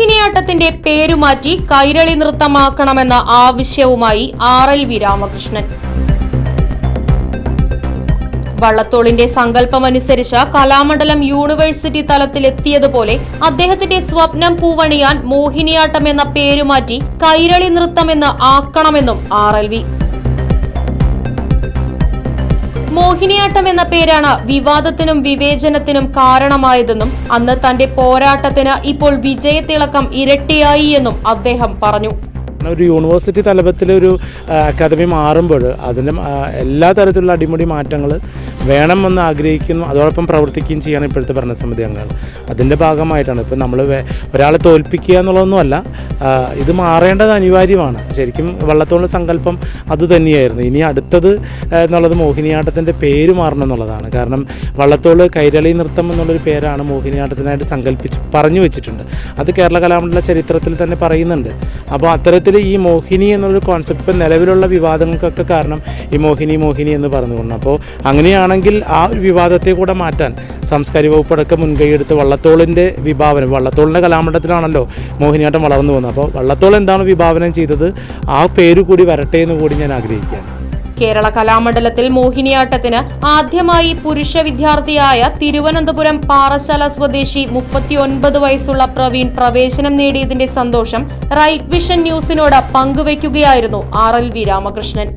മോഹിനിയാട്ടത്തിന്റെ പേരുമാറ്റി കൈരളി നൃത്തമാക്കണമെന്ന ആവശ്യവുമായി ആർ എൽ വി രാമകൃഷ്ണൻ. വള്ളത്തോളിന്റെ സങ്കല്പമനുസരിച്ച് കലാമണ്ഡലം യൂണിവേഴ്സിറ്റി തലത്തിലെത്തിയതുപോലെ അദ്ദേഹത്തിന്റെ സ്വപ്നം പൂവണിയാൻ മോഹിനിയാട്ടം എന്ന പേരുമാറ്റി കൈരളി നൃത്തമെന്ന് ആക്കണമെന്നും ആർ എൽ വി മോഹിനിയാട്ടം എന്ന പേരാണ് വിവാദത്തിനും വിവേചനത്തിനും കാരണമായതെന്നും അന്ന് തന്റെ പോരാട്ടത്തിന് ഇപ്പോൾ വിജയത്തിളക്കം ഇരട്ടിയായി എന്നും അദ്ദേഹം പറഞ്ഞു. ഒരു യൂണിവേഴ്സിറ്റി തലത്തിലൊരു അക്കാദമി മാറുമ്പോൾ അതിന് എല്ലാ തരത്തിലുള്ള അടിമുടി മാറ്റങ്ങൾ വേണമെന്ന് ആഗ്രഹിക്കുന്നു അതോടൊപ്പം പ്രവർത്തിക്കുകയും ചെയ്യണം ഇപ്പോഴത്തെ ഭരണസമിതി അംഗങ്ങൾ. അതിന്റെ ഭാഗമായിട്ടാണ്. ഇപ്പം നമ്മൾ ഒരാളെ തോൽപ്പിക്കുക എന്നുള്ളതൊന്നുമല്ല ഇത് മാറേണ്ടത് അനിവാര്യമാണ്. ശരിക്കും വള്ളത്തോളിന്റെ സങ്കല്പം അത് തന്നെയായിരുന്നു. ഇനി അടുത്തത് എന്നുള്ളത് മോഹിനിയാട്ടത്തിന്റെ പേര് മാറണം എന്നുള്ളതാണ്. കാരണം വള്ളത്തോൾ കൈരളി നൃത്തം എന്നുള്ളൊരു പേരാണ് മോഹിനിയാട്ടത്തിനായിട്ട് സങ്കല്പിച്ച് പറഞ്ഞു വെച്ചിട്ടുണ്ട്. അത് കേരള കലാമണ്ഡല ചരിത്രത്തിൽ തന്നെ പറയുന്നുണ്ട്. അപ്പോൾ അത്തരത്തിൽ ഈ മോഹിനി എന്നുള്ളൊരു കോൺസെപ്റ്റ് നിലവിലുള്ള വിവാദങ്ങൾക്കൊക്കെ കാരണം ഈ മോഹിനി മോഹിനി എന്ന് പറഞ്ഞുകൊണ്ട് അപ്പോൾ അങ്ങനെയാണെങ്കിൽ ആ ഒരു വിവാദത്തെ കൂടെ മാറ്റാൻ സാംസ്കാരിക വകുപ്പടക്കം മുൻകൈയെടുത്ത് വള്ളത്തോളിന്റെ വിഭാവനം വള്ളത്തോളിന്റെ കലാമണ്ഡലത്തിലാണല്ലോ മോഹിനിയാട്ടം വളർന്നു വന്നത് അപ്പോൾ വള്ളത്തോൾ എന്താണ് വിഭാവനം ചെയ്തത്? ആ പേര് കൂടി വരട്ടെ എന്ന് കൂടി ഞാൻ ആഗ്രഹിക്കുകയാണ്. കേരള കലാമണ്ഡലത്തിൽ മോഹിനിയാട്ടത്തിന് ആദ്യമായി പുരുഷ വിദ്യാർത്ഥിയായ തിരുവനന്തപുരം പാറശാല സ്വദേശി മുപ്പത്തിയൊൻപത് വയസ്സുള്ള പ്രവീൺ പ്രവേശനം നേടിയതിന്റെ സന്തോഷം റൈറ്റ് വിഷൻ ന്യൂസിനോട് പങ്കുവയ്ക്കുകയായിരുന്നു ആർ എൽ വി രാമകൃഷ്ണൻ.